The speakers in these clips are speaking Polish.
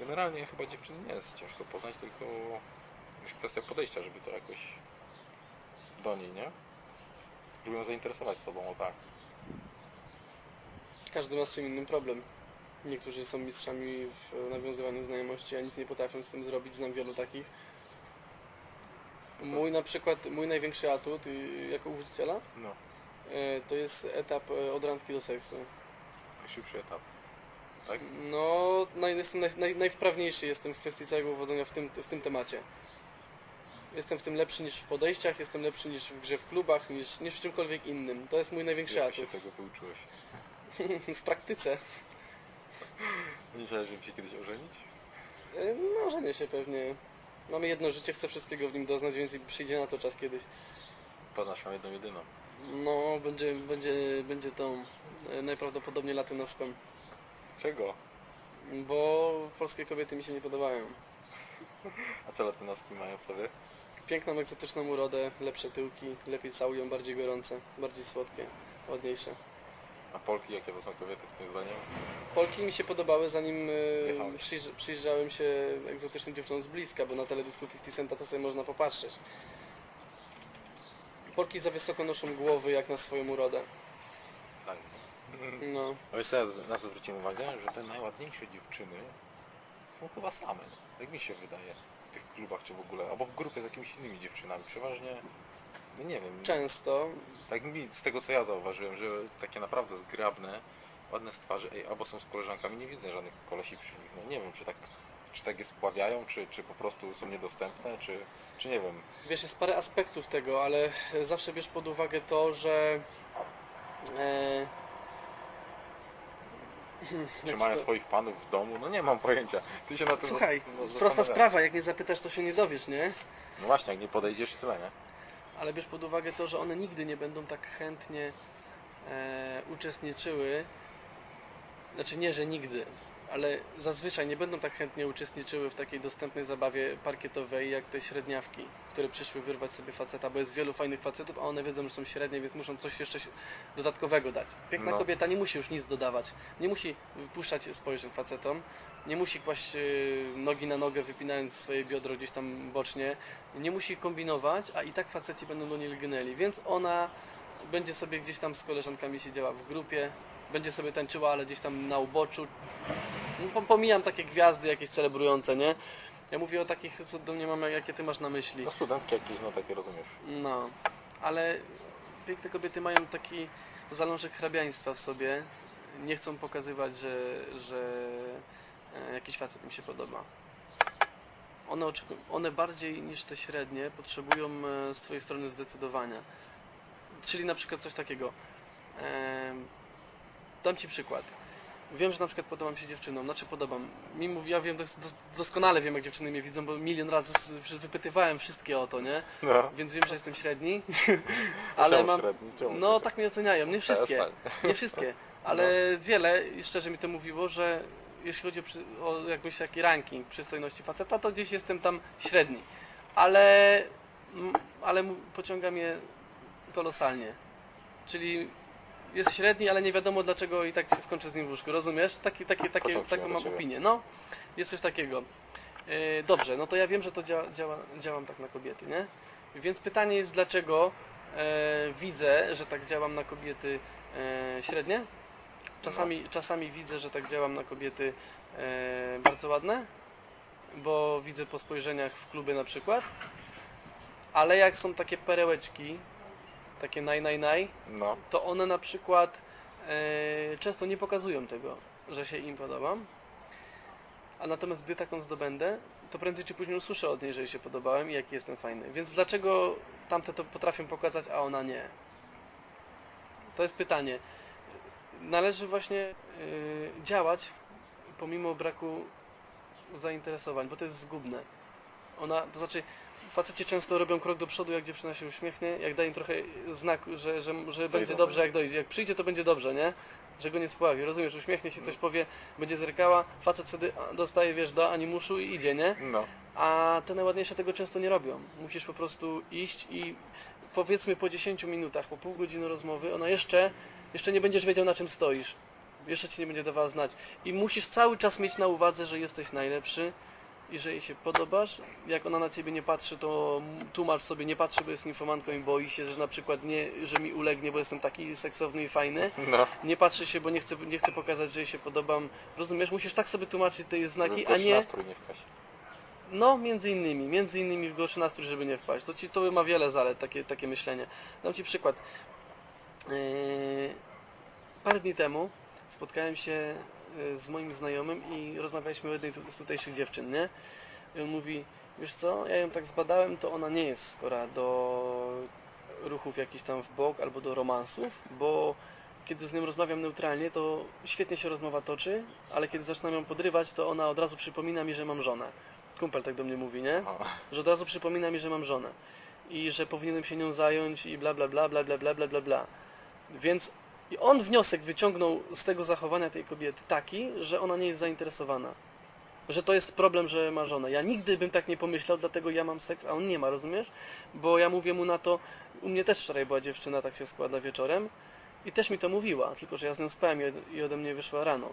Generalnie chyba dziewczyny nie jest ciężko poznać, tylko już kwestia podejścia, żeby to jakoś do niej, nie? Lubią zainteresować sobą, o tak. Każdy ma z czym innym problem. Niektórzy są mistrzami w nawiązywaniu znajomości, a nic nie potrafią z tym zrobić. Znam wielu takich. Mój na przykład, mój największy atut y, jako uwodziciela No, y, to jest etap y, od randki do seksu. najszybszy etap. Tak? No, naj, jestem naj, naj, najwprawniejszy jestem w kwestii całego uwodzenia w tym, w tym temacie. Jestem w tym lepszy niż w podejściach, jestem lepszy niż w grze w klubach, niż, niż w czymkolwiek innym. To jest mój największy Jak się atut. tego wyuczyłeś? w praktyce. Nie myślałeś, żeby się kiedyś ożenić? Y, No, żenię się pewnie. Mamy jedno życie, chcę wszystkiego w nim doznać, więc przyjdzie na to czas kiedyś. Poznasz ją jedną jedyną. No, będzie, będzie, będzie to e, najprawdopodobniej latynoską, Czego? bo polskie kobiety mi się nie podobają. A co latynoski mają w sobie? Piękną, egzotyczną urodę, lepsze tyłki, lepiej całują, bardziej gorące, bardziej słodkie, ładniejsze. A Polki, jakie to są kobiety, twoim zdaniem? Polki mi się podobały zanim Jechałeś. przyjrz, przyjrzałem się egzotycznym dziewczynom z bliska, bo na teledysku 50 Centa to sobie można popatrzeć. Polki za wysoko noszą głowy jak na swoją urodę. No. No i sobie na co zwróciłem uwagę, że te najładniejsze dziewczyny są chyba same. Tak mi się wydaje. W tych klubach czy w ogóle, albo w grupie z jakimiś innymi dziewczynami. Przeważnie, no nie wiem. Często Tak mi, z tego co ja zauważyłem, że takie naprawdę zgrabne, ładne z twarzy, ej, albo są z koleżankami, nie widzę żadnych kolesi przy nich. No nie wiem, czy tak, czy tak je spławiają, czy, czy po prostu są niedostępne, czy, czy nie wiem. Wiesz, jest parę aspektów tego, ale zawsze bierz pod uwagę to, że e, Czy mają to- swoich panów w domu? No nie mam pojęcia. Ty się na tym Słuchaj, zas- prosta sprawa, jak nie zapytasz, to się nie dowiesz, nie? No właśnie, jak nie podejdziesz i tyle, nie? Ale bierz pod uwagę to, że one nigdy nie będą tak chętnie e, uczestniczyły, znaczy nie, że nigdy, ale zazwyczaj nie będą tak chętnie uczestniczyły w takiej dostępnej zabawie parkietowej, jak te średniawki, które przyszły wyrwać sobie faceta, bo jest wielu fajnych facetów, a one wiedzą, że są średnie, więc muszą coś jeszcze dodatkowego dać. Piękna No. kobieta nie musi już nic dodawać, nie musi wypuszczać spojrzeń facetom, nie musi kłaść y, nogi na nogę, wypinając swoje biodro gdzieś tam bocznie, nie musi kombinować, a i tak faceci będą do niej lgnęli, więc ona będzie sobie gdzieś tam z koleżankami siedziała w grupie, będzie sobie tańczyła, ale gdzieś tam na uboczu. No, pom- pomijam takie gwiazdy jakieś celebrujące, nie? Ja mówię o takich, co do mnie mamy, jakie ty masz na myśli. No studentki jakieś, no takie rozumiesz. No, ale piękne kobiety mają taki zalążek hrabiaństwa w sobie. Nie chcą pokazywać, że, że e, jakiś facet im się podoba. One, oczekują, one bardziej niż te średnie potrzebują e, z Twojej strony zdecydowania. Czyli na przykład coś takiego. E, dam Ci przykład. Wiem, że na przykład podobam się dziewczynom, znaczy podobam. Mi mówi, ja wiem, dos, dos, doskonale wiem, jak dziewczyny mnie widzą, bo milion razy z- wypytywałem wszystkie o to, nie? No. Więc wiem, że jestem średni. Ale ale mam. Średni? Czemu No średni? tak mnie oceniają, nie wszystkie. Nie wszystkie. Ale wiele i szczerze mi to mówiło, że jeśli chodzi o, o jakbyś taki ranking przystojności faceta, to gdzieś jestem tam średni. Ale, ale pociąga mnie kolosalnie. Czyli jest średni, ale nie wiadomo dlaczego i tak się skończy z nim w łóżku. Rozumiesz? Taki, takie, takie, taką do mam opinię. No, jest coś takiego. E, Dobrze, no to ja wiem, że to działa, działa, działam tak na kobiety, nie? Więc pytanie jest, dlaczego e, widzę, że tak działam na kobiety e, średnie? Czasami, czasami widzę, że tak działam na kobiety e, bardzo ładne, bo widzę po spojrzeniach w klubie na przykład. Ale jak są takie perełeczki, takie naj, naj, naj, No. to one na przykład e, często nie pokazują tego, że się im podobam. A natomiast gdy taką zdobędę, to prędzej czy później usłyszę od niej, że jej się podobałem i jaki jestem fajny. Więc dlaczego tamte to potrafią pokazać, a ona nie? To jest pytanie. Należy właśnie e, działać pomimo braku zainteresowań, bo to jest zgubne. Ona, to znaczy, faceci często robią krok do przodu, jak dziewczyna się uśmiechnie, jak daje im trochę znak, że, że, że będzie dobrze, jak dojdzie. Jak przyjdzie, to będzie dobrze, nie? Że go nie spławi. Rozumiesz, uśmiechnie się, coś powie, będzie zerkała, facet wtedy dostaje, wiesz, do animuszu i idzie, nie? No. A te najładniejsze tego często nie robią. Musisz po prostu iść i powiedzmy po 10 minutach, po pół godziny rozmowy, ona jeszcze, jeszcze nie będziesz wiedział na czym stoisz. Jeszcze ci nie będzie dawała znać. I musisz cały czas mieć na uwadze, że jesteś najlepszy i że jej się podobasz. Jak ona na ciebie nie patrzy, to tłumacz sobie, nie patrzy, bo jest infomanką i boi się, że na przykład nie, że mi ulegnie, bo jestem taki seksowny i fajny. No. Nie patrzy się, bo nie chcę, nie chcę pokazać, że jej się podobam. Rozumiesz? Musisz tak sobie tłumaczyć te znaki, Żeby w a nie... nastrój nie wpaść. No, między innymi, między innymi w gorszy nastrój, żeby nie wpaść. To, ci, to ma wiele zalet, takie, takie myślenie. Dam Ci przykład. Yy, parę dni temu spotkałem się z moim znajomym i rozmawialiśmy o jednej z tutejszych dziewczyn, nie? I on mówi, wiesz co, ja ją tak zbadałem, to ona nie jest skora do ruchów jakichś tam w bok albo do romansów, bo kiedy z nią rozmawiam neutralnie, to świetnie się rozmowa toczy, ale kiedy zaczynam ją podrywać, to ona od razu przypomina mi, że mam żonę. Kumpel tak do mnie mówi, nie? Że od razu przypomina mi, że mam żonę. I że powinienem się nią zająć i bla bla bla bla bla bla bla bla bla. Więc i on wniosek wyciągnął z tego zachowania tej kobiety taki, że ona nie jest zainteresowana. Że to jest problem, że ma żonę. Ja nigdy bym tak nie pomyślał, dlatego ja mam seks, a on nie ma, rozumiesz? Bo ja mówię mu na to, u mnie też wczoraj była dziewczyna, tak się składa wieczorem i też mi to mówiła, tylko że ja z nią spałem i od- i ode mnie wyszła rano.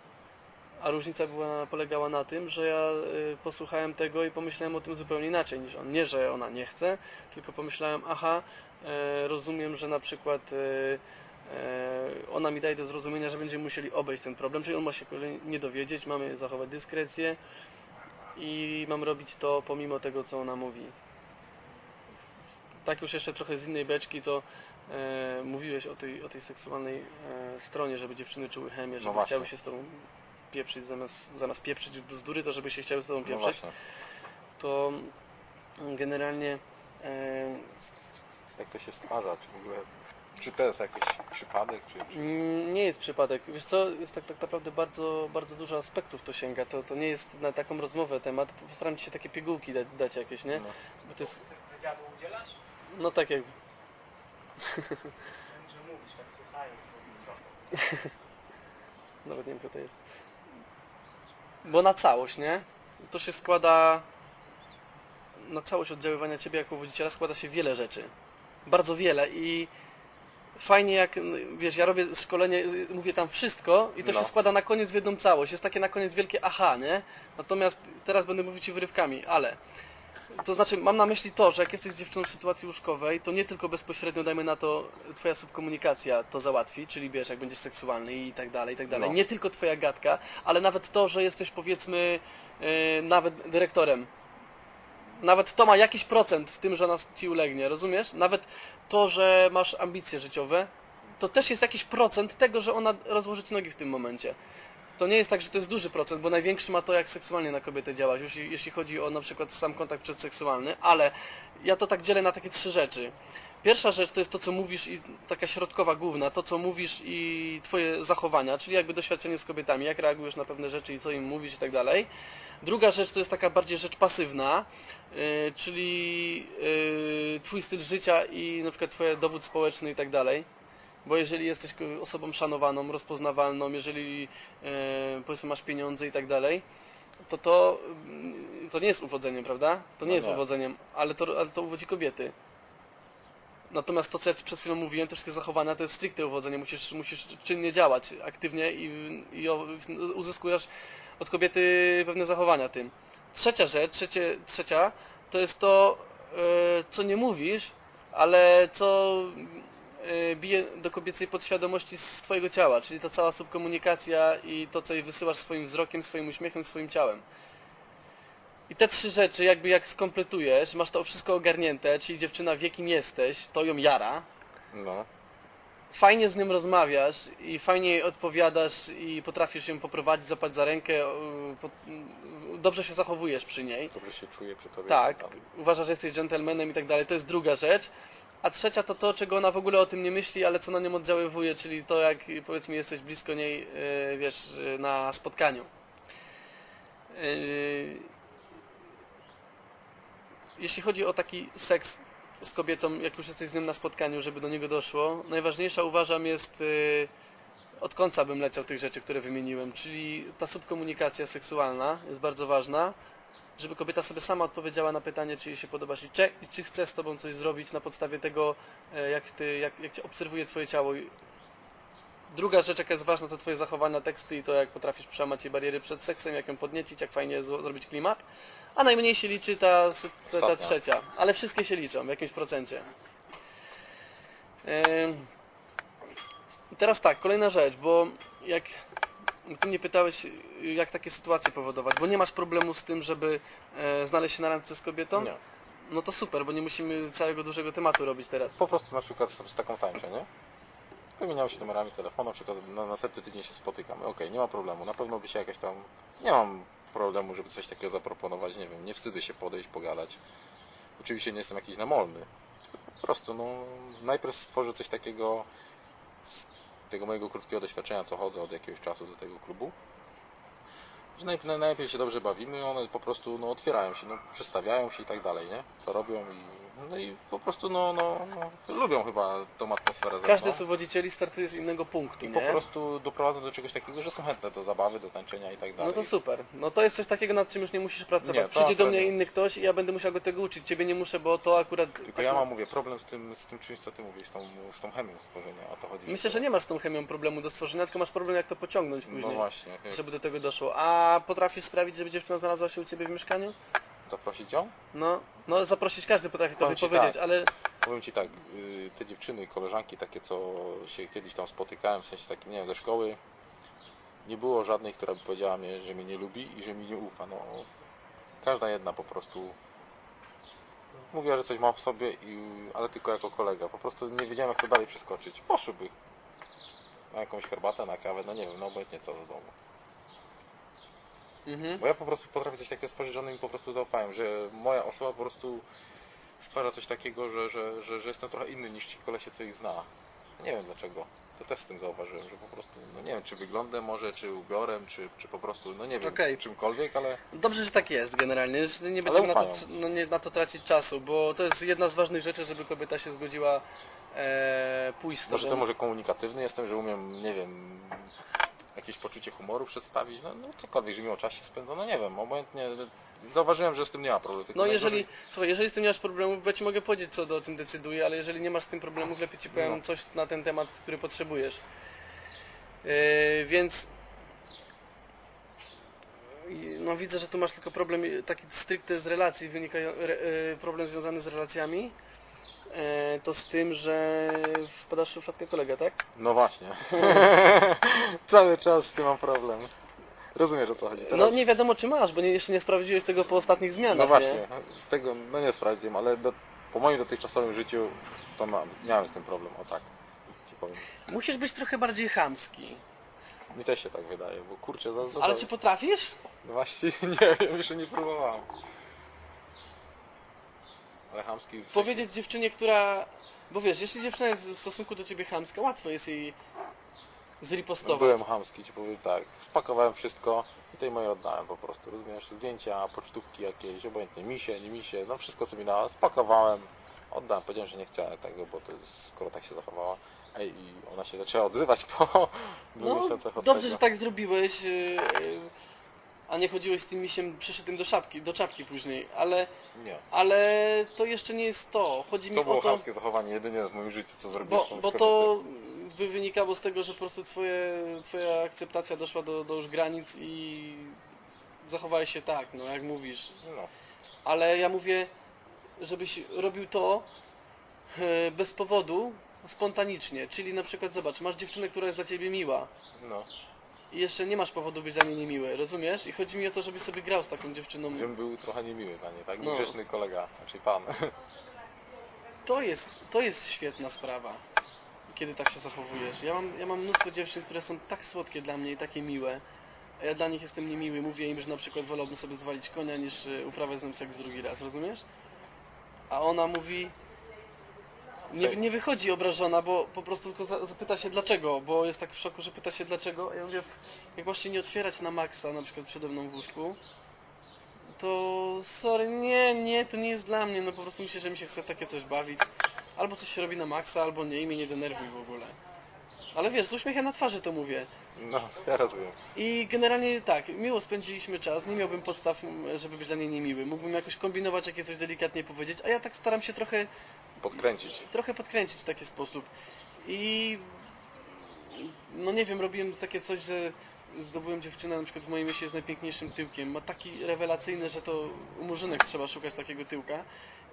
A różnica była, polegała na tym, że ja y, posłuchałem tego i pomyślałem o tym zupełnie inaczej niż on. Nie, że ona nie chce, tylko pomyślałem, aha, e, rozumiem, że na przykład e, ona mi daje do zrozumienia, że będziemy musieli obejść ten problem, czyli on ma się nie dowiedzieć, mamy zachować dyskrecję i mam robić to pomimo tego, co ona mówi. Tak już jeszcze trochę z innej beczki, to e, mówiłeś o tej, o tej seksualnej e, stronie, żeby dziewczyny czuły chemię, żeby właśnie. chciały się z tobą pieprzyć, zamiast, zamiast pieprzyć bzdury, to żeby się chciały z tobą no pieprzyć właśnie. to generalnie e, Jak to się stwarza? Czy w ogóle... Czy to jest jakiś przypadek? Czy, czy... mm, nie jest przypadek. Wiesz co, jest tak, tak naprawdę bardzo, bardzo dużo aspektów to sięga. To, to nie jest na taką rozmowę temat. Postaram Ci się takie pigułki dać, dać jakieś, nie? No. Bo to jest, wywiadu udzielasz? no tak jak... Będzie mówić, tak słuchając, trochę. Nawet nie wiem, kto to jest. Bo na całość, nie? To się składa... Na całość oddziaływania Ciebie jako wodziciela składa się wiele rzeczy. Bardzo wiele i fajnie jak, n- wiesz, ja robię szkolenie, y, mówię tam wszystko i to No. się składa na koniec w jedną całość. Jest takie na koniec wielkie aha, nie? Natomiast teraz będę mówić Ci wyrywkami, ale... To znaczy, mam na myśli to, że jak jesteś dziewczyną w sytuacji łóżkowej, to nie tylko bezpośrednio, dajmy na to, twoja subkomunikacja to załatwi, czyli wiesz, jak będziesz seksualny i tak dalej, i tak dalej. No. Nie tylko twoja gadka, ale nawet to, że jesteś powiedzmy yy, nawet dyrektorem. Nawet to ma jakiś procent w tym, że nas ci ulegnie, rozumiesz? Nawet to, że masz ambicje życiowe, to też jest jakiś procent tego, że ona rozłoży ci nogi w tym momencie. To nie jest tak, że to jest duży procent, bo największy ma to, jak seksualnie na kobietę działać, jeśli chodzi o na przykład sam kontakt przedseksualny, ale ja to tak dzielę na takie trzy rzeczy. Pierwsza rzecz to jest to, co mówisz i taka środkowa, główna, to, co mówisz i twoje zachowania, czyli jakby doświadczenie z kobietami, jak reagujesz na pewne rzeczy i co im mówisz i tak dalej. Druga rzecz to jest taka bardziej rzecz pasywna, yy, czyli yy, twój styl życia i na przykład twoje dowód społeczny i tak dalej. Bo jeżeli jesteś osobą szanowaną, rozpoznawalną, jeżeli e, powiedzmy masz pieniądze i tak dalej, to to, mm, to nie jest uwodzeniem, prawda? To nie No jest nie. uwodzeniem, ale to, ale to uwodzi kobiety. Natomiast to, co ja przed chwilą mówiłem, te wszystkie zachowania, to jest stricte uwodzenie. Musisz, musisz czynnie działać, aktywnie i, i uzyskujesz od kobiety pewne zachowania tym. Trzecia rzecz, trzecie, trzecia, to jest to, e, co nie mówisz, ale co e, bije do kobiecej podświadomości z twojego ciała, czyli ta cała subkomunikacja i to, co jej wysyłasz swoim wzrokiem, swoim uśmiechem, swoim ciałem. I te trzy rzeczy, jakby jak skompletujesz, masz to wszystko ogarnięte, czyli dziewczyna wie kim jesteś, to ją jara, No. fajnie z nią rozmawiasz i fajnie jej odpowiadasz i potrafisz ją poprowadzić, zapać za rękę, yy, po- yy, dobrze się zachowujesz przy niej. Dobrze się czuję przy tobie. Tak, Tam. uważa, że jesteś dżentelmenem i tak dalej, to jest druga rzecz. A trzecia to to, czego ona w ogóle o tym nie myśli, ale co na nią oddziaływuje, czyli to jak powiedzmy jesteś blisko niej, yy, wiesz, yy, na spotkaniu. Yy, Jeśli chodzi o taki seks z kobietą, jak już jesteś z nim na spotkaniu, żeby do niego doszło, najważniejsza uważam jest yy, od końca bym leciał tych rzeczy, które wymieniłem, czyli ta subkomunikacja seksualna jest bardzo ważna, żeby kobieta sobie sama odpowiedziała na pytanie, czy jej się podobasz i czy, i czy chce z tobą coś zrobić na podstawie tego, e, jak, ty, jak, jak cię obserwuje twoje ciało. Druga rzecz, jaka jest ważna, to twoje zachowania, teksty i to, jak potrafisz przełamać jej bariery przed seksem, jak ją podniecić, jak fajnie zrobić klimat. A najmniej się liczy ta, ta, ta trzecia. Ale wszystkie się liczą w jakimś procencie. Teraz tak, kolejna rzecz, bo jak ty mnie pytałeś, jak takie sytuacje powodować, bo nie masz problemu z tym, żeby e, znaleźć się na randce z kobietą? Nie. No to super, bo nie musimy całego dużego tematu robić teraz. Po prostu na przykład z, z taką tańczę, nie? Wymieniamy się numerami telefonu, na przykład na następny tydzień się spotykamy. Okej, nie ma problemu. Na pewno by się jakaś tam... Nie mam problemu, żeby coś takiego zaproponować, nie wiem, nie wstydzę się podejść, pogadać. Oczywiście nie jestem jakiś namolny. Po prostu, no, najpierw stworzę coś takiego z tego mojego krótkiego doświadczenia, co chodzę od jakiegoś czasu do tego klubu. Że najpierw, najpierw się dobrze bawimy, one po prostu no, otwierają się, no, przestawiają się i tak dalej, nie? Co robią i, no i po prostu no, no, no lubią chyba tą atmosferę ze Każdy mną. z uwodzicieli startuje z innego punktu, I nie? po prostu doprowadzą do czegoś takiego, że są chętne do zabawy, do tańczenia i tak dalej. No to super. No to jest coś takiego, nad czym już nie musisz pracować. Nie, to Przyjdzie do akurat mnie nie. inny ktoś i ja będę musiał go tego uczyć. Ciebie nie muszę, bo to akurat... Tylko ja mam, mówię, problem z tym, z tym czymś, co ty mówisz, z tą, z tą chemią stworzenia, a to chodzi... Myślę, że nie masz z tą chemią problemu do stworzenia, tylko masz problem jak to pociągnąć później. No właśnie, jak Żeby do tego doszło. A potrafisz sprawić, żeby dziewczyna znalazła się u Ciebie w mieszkaniu? Zaprosić ją? No, no zaprosić każdy potrafi to Powiem ci wypowiedzieć, tak. ale Powiem Ci tak, y, te dziewczyny, koleżanki takie, co się kiedyś tam spotykałem, w sensie takie, nie wiem, ze szkoły, nie było żadnej, która by powiedziała mi, że mnie nie lubi i że mi nie ufa. No, każda jedna po prostu mówiła, że coś mam w sobie, i, ale tylko jako kolega. Po prostu nie wiedziałem, jak to dalej przeskoczyć. Poszłyby na jakąś herbatę, na kawę, no nie wiem, no obojętnie co do domu. Mhm. Bo ja po prostu potrafię coś takiego stworzyć, że one mi po prostu zaufają, że moja osoba po prostu stwarza coś takiego, że, że, że, że jestem trochę inny niż ci kolesie, co ich zna. Nie wiem dlaczego. To też z tym zauważyłem, że po prostu, no nie wiem, czy wyglądem może, czy ubiorem, czy, czy po prostu, no nie wiem, Okej. czymkolwiek, ale Dobrze, że tak jest generalnie. Już nie będziemy na to, ufają. no, nie, na to tracić czasu, bo to jest jedna z ważnych rzeczy, żeby kobieta się zgodziła e, pójść z może tobą. to może komunikatywny jestem, że umiem, nie wiem, jakieś poczucie humoru przedstawić, no, no cokolwiek, że miło czas się spędza, no nie wiem, obojętnie, zauważyłem, że z tym nie ma problemu. tylko No najgorzej- jeżeli, słuchaj, jeżeli z tym nie masz problemów, bo ja ci mogę powiedzieć co do o czym decyduję, ale jeżeli nie masz z tym problemów, lepiej ci powiem No. coś na ten temat, który potrzebujesz. Yy, więc no widzę, że tu masz tylko problem taki stricte z relacji, wynikają, re, y, problem związany z relacjami. E, to z tym, że wpadasz w szufladkę kolega, tak? No właśnie. Cały czas z tym mam problem. Rozumiesz o co chodzi. No nie wiadomo czy masz, bo nie, jeszcze nie sprawdziłeś tego po ostatnich zmianach. No Nie? właśnie, tego no nie sprawdziłem, ale do, po moim dotychczasowym życiu to mam, miałem z tym problem, o tak ci powiem. Musisz być trochę bardziej chamski. Mi też się tak wydaje, bo kurczę, za, za Ale czy potrafisz? no właśnie nie wiem, jeszcze nie próbowałem. Ale chamski w sensie, powiedzieć dziewczynie, która... Bo wiesz, jeśli dziewczyna jest w stosunku do ciebie chamska, łatwo jest jej zripostować. byłem chamski, ci powiem tak, spakowałem wszystko i tej moje oddałem po prostu, rozumiesz, zdjęcia, pocztówki jakieś, obojętnie, misie, nie misie, no wszystko co mi dała, spakowałem, oddałem, powiedziałem, że nie chciałem tego, bo to jest, skoro tak się zachowała, ej, i ona się zaczęła odzywać po dwóch No, miesiącach od dobrze, tego. że tak zrobiłeś, yy, yy, a nie chodziłeś z tym misiem przyszytym do szapki, do czapki później, ale, Nie. ale to jeszcze nie jest to. Chodzi mi To o było to, chamskie zachowanie jedynie w moim życiu, co zrobiłem. bo, bo to by wynikało z tego, że po prostu twoje, twoja akceptacja doszła do, do już granic i zachowałeś się tak, no jak mówisz. No, ale ja mówię, żebyś robił to e, bez powodu, spontanicznie. Czyli na przykład zobacz, masz dziewczynę, która jest dla ciebie miła no. I jeszcze nie masz powodu być dla niej niemiły, rozumiesz? I chodzi mi o to, żebyś sobie grał z taką dziewczyną. Żebym był trochę niemiły dla niej, tak? No. Kolega, raczej pan. To jest, to jest świetna sprawa, kiedy tak się zachowujesz. Ja mam, ja mam mnóstwo dziewczyn, które są tak słodkie dla mnie i takie miłe, a ja dla nich jestem niemiły. Mówię im, że na przykład wolałbym sobie zwalić konia niż e, uprawiać z nim seks drugi raz, rozumiesz? A ona mówi... Nie, nie wychodzi obrażona, bo po prostu tylko za- zapyta się dlaczego, bo jest tak w szoku, że pyta się dlaczego. A ja mówię, jak masz się nie otwierać na maksa, na przykład przede mną w łóżku, to sorry, nie, nie, to nie jest dla mnie, no po prostu myślę, że mi się chce w takie coś bawić. Albo coś się robi na maksa, albo nie i mnie nie denerwuj w ogóle. Ale wiesz, z uśmiechem na twarzy to mówię. No, ja rozumiem. I generalnie tak, miło spędziliśmy czas, nie miałbym podstaw, m, żeby być dla niej niemiły. Mógłbym jakoś kombinować, jakie coś delikatnie powiedzieć, a ja tak staram się trochę, Podkręcić. trochę podkręcić w taki sposób. I no nie wiem, robiłem takie coś, że zdobyłem dziewczynę, na przykład w moim mieście jest najpiękniejszym tyłkiem. Ma taki rewelacyjny, że to u murzynek trzeba szukać takiego tyłka.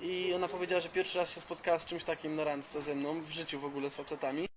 I ona powiedziała, że pierwszy raz się spotkała z czymś takim na randce ze mną, w życiu w ogóle z facetami.